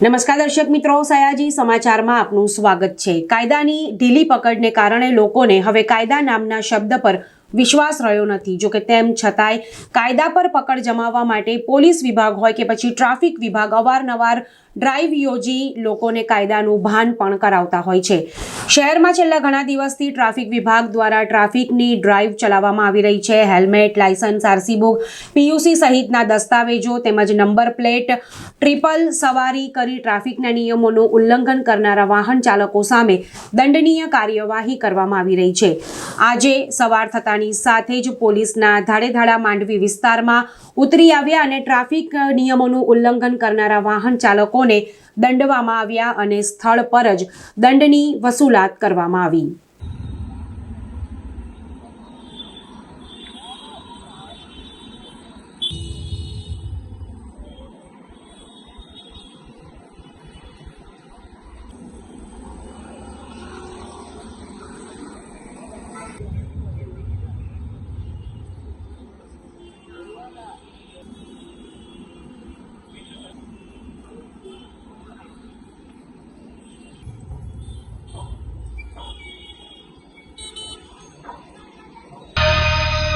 નમસ્કાર દર્શક મિત્રો, સયાજી સમાચારમાં આપનું સ્વાગત છે. કાયદાની ઢીલી પકડને કારણે લોકોને હવે કાયદા નામના શબ્દ પર વિશ્વાસ રહ્યો નથી. જો કે તેમ છતાંય કાયદા પર પકડ જમાવવા માટે પોલીસ વિભાગ હોય કે પછી ટ્રાફિક વિભાગ અવારનવાર ડ્રાઈવ યોજી લોકોને કાયદાનું ભાન પણ કરાવતા હોય છે. શહેરમાં છેલ્લા ઘણા દિવસથી ટ્રાફિક વિભાગ દ્વારા ટ્રાફિકની ડ્રાઈવ ચલાવવામાં આવી રહી છે. Helmet, licence, RC book, PUC સહિતના દસ્તાવેજો તેમજ નંબર પ્લેટ, ટ્રિપલ સવારી કરી ટ્રાફિકના નિયમોનું ઉલ્લંઘન કરનારા વાહન ચાલકો સામે દંડનીય કાર્યવાહી કરવામાં આવી રહી છે. આજે સવાર થતાની સાથે જ પોલીસના ધાડેધાડા માંડવી વિસ્તારમાં ઉતરી આવ્યા અને ટ્રાફિક નિયમોનું ઉલ્લંઘન કરનારા વાહન ચાલકોને દંડવામાં આવ્યા અને સ્થળ પર જ દંડની વસૂલાત કરવામાં આવી.